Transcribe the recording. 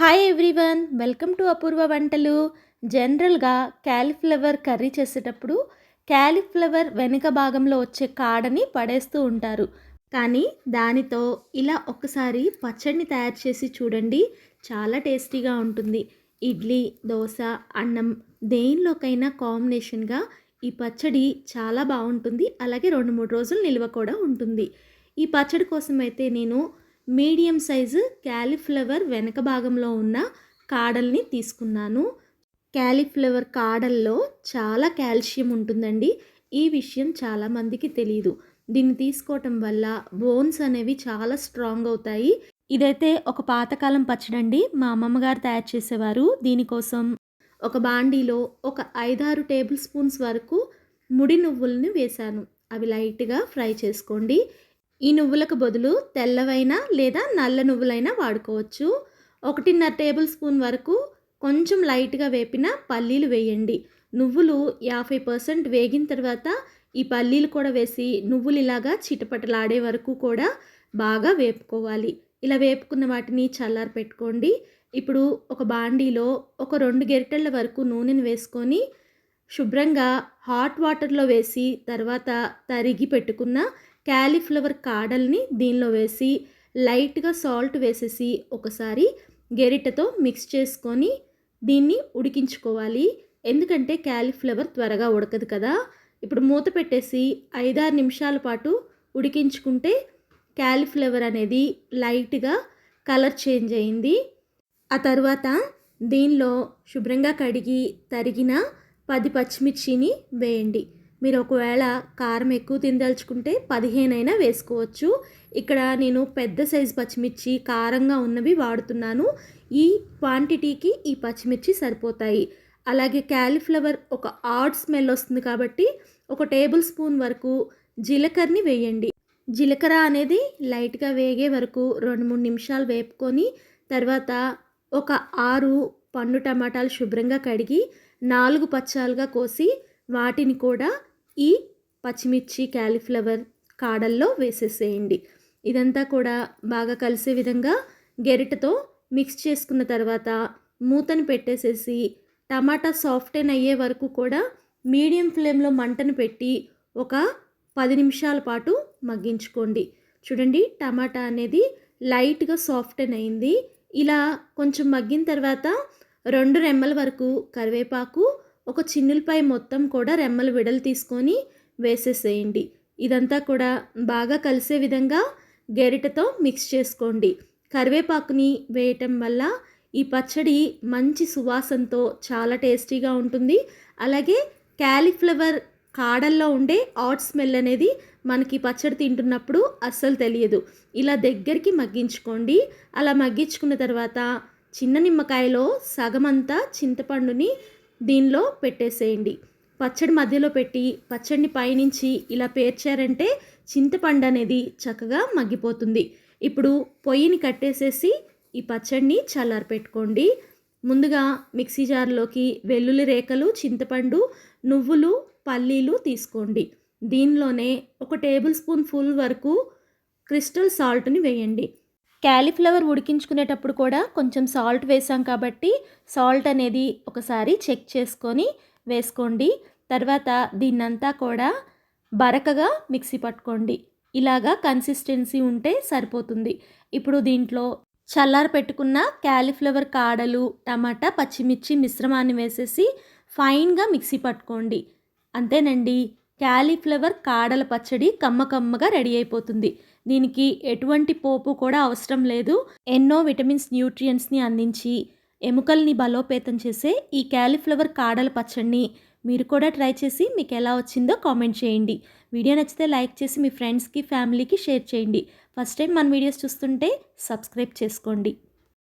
Hi everyone welcome to Apoorva Vantalu జనరల్గా cauliflower curry చేసేటప్పుడు cauliflower వెనుక భాగంలో వచ్చే కాడని పడేస్తూ ఉంటారు. కానీ దానితో ఇలా ఒకసారి పచ్చడిని తయారు చేసి చూడండి చాలా టేస్టీగా ఉంటుంది. ఇడ్లీ దోశ అన్నం దేనిలోకైనా కాంబినేషన్గా ఈ పచ్చడి చాలా బాగుంటుంది. అలాగే రెండు మూడు రోజులు నిల్వ కూడా ఉంటుంది. ఈ పచ్చడి కోసం అయితే నేను మీడియం సైజు క్యాలీఫ్లవర్ వెనక భాగంలో ఉన్న కాడల్ని తీసుకున్నాను. క్యాలీఫ్లవర్ కాడల్లో చాలా కాల్షియం ఉంటుందండి. ఈ విషయం చాలామందికి తెలియదు దీన్ని తీసుకోవటం వల్ల బోన్స్ అనేవి చాలా స్ట్రాంగ్ అవుతాయి. ఇదైతే ఒక పాతకాలం పచ్చడండి. మా అమ్మమ్మ గారు తయారు చేసేవారు. దీనికోసం ఒక బాండీలో ఒక ఐదారు టేబుల్ స్పూన్స్ వరకు ముడి నువ్వుల్ని వేశాను. అవి లైట్గా ఫ్రై చేసుకోండి. ఈ నువ్వులకు బదులు తెల్లవైనా లేదా నల్ల నువ్వులైనా వాడుకోవచ్చు. ఒకటిన్నర టేబుల్ స్పూన్ వరకు కొంచెం లైట్గా వేపిన పల్లీలు వేయండి. నువ్వులు యాభై పర్సెంట్ వేగిన తర్వాత ఈ పల్లీలు కూడా వేసి నువ్వులు ఇలాగా చిటపటలాడే వరకు కూడా బాగా వేపుకోవాలి. ఇలా వేపుకున్న వాటిని చల్లారి పెట్టుకోండి. ఇప్పుడు ఒక బాండీలో ఒక రెండు గెరిటెళ్ళ వరకు నూనెను వేసుకొని శుభ్రంగా హాట్ వాటర్లో వేసి తర్వాత తరిగి పెట్టుకున్న క్యాలీఫ్లవర్ కాడల్ని దీనిలో వేసి లైట్గా సాల్ట్ వేసేసి ఒకసారి గెరిటతో మిక్స్ చేసుకొని దీన్ని ఉడికించుకోవాలి. ఎందుకంటే క్యాలీఫ్లవర్ త్వరగా ఉడకదు కదా. ఇప్పుడు మూత పెట్టేసి ఐదారు నిమిషాల పాటు ఉడికించుకుంటే క్యాలీఫ్లవర్ అనేది లైట్గా కలర్ చేంజ్ అయింది. ఆ తర్వాత దీనిలో శుభ్రంగా కడిగి తరిగిన పది పచ్చిమిర్చిని వేయండి. మీరు ఒకవేళ కారం ఎక్కువ తినదలుచుకుంటే పదిహేనైనా వేసుకోవచ్చు. ఇక్కడ నేను పెద్ద సైజు పచ్చిమిర్చి కారంగా ఉన్నవి వాడుతున్నాను. ఈ క్వాంటిటీకి ఈ పచ్చిమిర్చి సరిపోతాయి. అలాగే క్యాలీఫ్లవర్ ఒక ఆడ్ స్మెల్ వస్తుంది కాబట్టి ఒక టేబుల్ స్పూన్ వరకు జీలకర్రని వేయండి. జీలకర్ర అనేది లైట్గా వేగే వరకు రెండు మూడు నిమిషాలు వేపుకొని తర్వాత ఒక ఆరు పండు టమాటాలు శుభ్రంగా కడిగి నాలుగు పచ్చాలుగా కోసి వాటిని కూడా ఈ పచ్చిమిర్చి క్యాలీఫ్లవర్ కాడల్లో వేసేసేయండి. ఇదంతా కూడా బాగా కలిసే విధంగా గెరిటతో మిక్స్ చేసుకున్న తర్వాత మూతను పెట్టేసేసి టమాటా సాఫ్టెన్ అయ్యే వరకు కూడా మీడియం ఫ్లేమ్లో మంటను పెట్టి ఒక పది నిమిషాల పాటు మగ్గించుకోండి. చూడండి టమాటా అనేది లైట్గా సాఫ్టెన్ అయింది ఇలా కొంచెం మగ్గిన తర్వాత రెండు రెమ్మల వరకు కరివేపాకు ఒక చిన్నులపై మొత్తం కూడా రెమ్మలు విడలు తీసుకొని వేసేసేయండి. ఇదంతా కూడా బాగా కలిసే విధంగా గెరిటతో మిక్స్ చేసుకోండి. కరివేపాకుని వేయటం వల్ల ఈ పచ్చడి మంచి సువాసనతో చాలా టేస్టీగా ఉంటుంది. అలాగే క్యాలీఫ్లవర్ కాడల్లో ఉండే ఆట్ స్మెల్ అనేది మనకి పచ్చడి తింటున్నప్పుడు అస్సలు తెలియదు. ఇలా దగ్గరికి మగ్గించుకోండి. అలా మగ్గించుకున్న తర్వాత చిన్న నిమ్మకాయలో సగమంతా చింతపండుని దీనిలో పెట్టేసేయండి. పచ్చడి మధ్యలో పెట్టి పచ్చడిని పైనుంచి ఇలా పేర్చారంటే చింతపండు అనేది చక్కగా మగ్గిపోతుంది. ఇప్పుడు పొయ్యిని కట్టేసేసి ఈ పచ్చడిని చల్లారి పెట్టుకోండి. ముందుగా మిక్సీ జార్లోకి వెల్లుల్లి రేఖలు చింతపండు నువ్వులు పల్లీలు తీసుకోండి. దీనిలోనే ఒక టేబుల్ స్పూన్ ఫుల్ వరకు క్రిస్టల్ సాల్ట్ని వేయండి. క్యాలీఫ్లవర్ ఉడికించుకునేటప్పుడు కూడా కొంచెం సాల్ట్ వేసాం కాబట్టి సాల్ట్ అనేది ఒకసారి చెక్ చేసుకొని వేసుకోండి. తర్వాత దీన్నంతా కూడా బరకగా మిక్సీ పట్టుకోండి. ఇలాగా కన్సిస్టెన్సీ ఉంటే సరిపోతుంది. ఇప్పుడు దీంట్లో చల్లార పెట్టుకున్న క్యాలీఫ్లవర్ కాడలు టమాటా పచ్చిమిర్చి మిశ్రమాన్ని వేసేసి ఫైన్గా మిక్సీ పట్టుకోండి. అంతేనండి క్యాలీఫ్లవర్ కాడల పచ్చడి కమ్మ కమ్మగా రెడీ అయిపోతుంది. దీనికి ఎటువంటి పోపు కూడా అవసరం లేదు. ఎన్నో విటమిన్స్ న్యూట్రియంట్స్ని అందించి ఎముకల్ని బలోపేతం చేసే ఈ క్యాలీఫ్లవర్ కాడల పచ్చడిని మీరు కూడా ట్రై చేసి మీకు ఎలా వచ్చిందో కామెంట్ చేయండి. వీడియో నచ్చితే లైక్ చేసి మీ ఫ్రెండ్స్కి ఫ్యామిలీకి షేర్ చేయండి. ఫస్ట్ టైం మన వీడియోస్ చూస్తుంటే సబ్స్క్రైబ్ చేసుకోండి.